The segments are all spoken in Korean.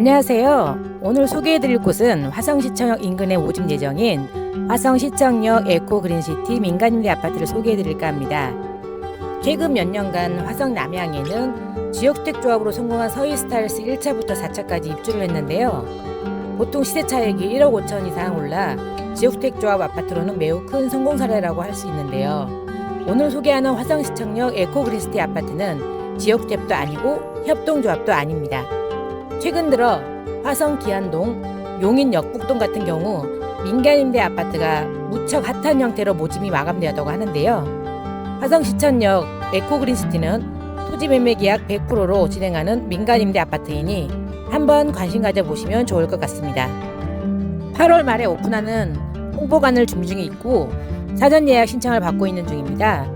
안녕하세요. 오늘 소개해드릴 곳은 화성시청역 인근에 모집 예정인 화성시청역 에코그린시티 민간임대 아파트를 소개해드릴까 합니다. 최근 몇 년간 화성 남양에는 지역주택조합으로 성공한 서희스타일스 1차부터 4차까지 입주를 했는데요. 보통 시세 차익이 1억 5천 이상 올라 지역주택조합 아파트로는 매우 큰 성공 사례라고 할 수 있는데요. 오늘 소개하는 화성시청역 에코그린시티 아파트는 지역주택도 아니고 협동조합도 아닙니다. 최근 들어 화성 기안동, 용인 역북동 같은 경우 민간 임대 아파트가 무척 핫한 형태로 모집이 마감되었다고 하는데요. 화성 시천역 에코그린시티는 토지 매매 계약 100%로 진행하는 민간 임대 아파트이니 한번 관심 가져보시면 좋을 것 같습니다. 8월 말에 오픈하는 홍보관을 준비 중에 있고 사전 예약 신청을 받고 있는 중입니다.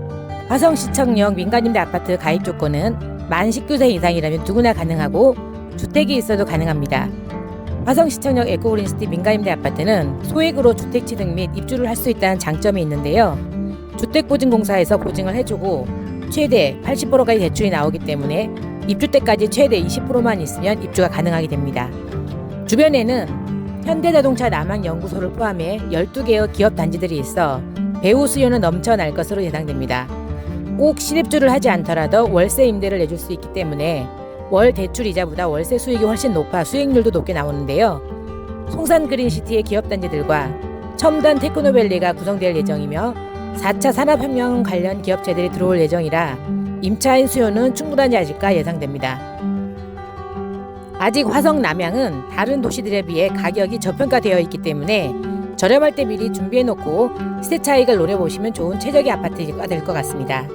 화성 시청역 민간임대 아파트 가입 조건은 만 19세 이상이라면 누구나 가능하고 주택이 있어도 가능합니다. 화성시청역 에코그린시티 민간임대 아파트는 소액으로 주택 취득 및 입주를 할 수 있다는 장점이 있는데요. 주택보증공사에서 보증을 해주고 최대 80%까지 대출이 나오기 때문에 입주 때까지 최대 20%만 있으면 입주가 가능하게 됩니다. 주변에는 현대자동차 남항연구소를 포함해 12개의 기업 단지들이 있어 배후 수요는 넘쳐날 것으로 예상됩니다. 꼭 실입주를 하지 않더라도 월세 임대를 내줄 수 있기 때문에 월 대출 이자보다 월세 수익이 훨씬 높아 수익률도 높게 나오는데요. 송산 그린시티의 기업 단지들과 첨단 테크노밸리가 구성될 예정이며 4차 산업혁명 관련 기업체들이 들어올 예정이라 임차인 수요는 충분하지 않을까 예상됩니다. 아직 화성 남양은 다른 도시들에 비해 가격이 저평가되어 있기 때문에 저렴할 때 미리 준비해놓고 시세 차익을 노려보시면 좋은 최적의 아파트가 될 것 같습니다.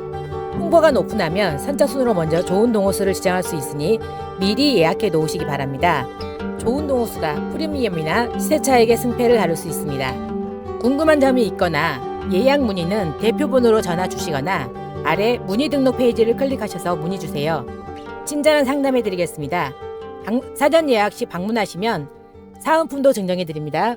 홍보가 오픈하면 선착순으로 먼저 좋은 동호수를 지정할 수 있으니 미리 예약해 놓으시기 바랍니다. 좋은 동호수가 프리미엄이나 시세 차익의 승패를 다룰 수 있습니다. 궁금한 점이 있거나 예약 문의는 대표번호로 전화 주시거나 아래 문의 등록 페이지를 클릭하셔서 문의 주세요. 친절한 상담해 드리겠습니다. 사전 예약 시 방문하시면 사은품도 증정해 드립니다.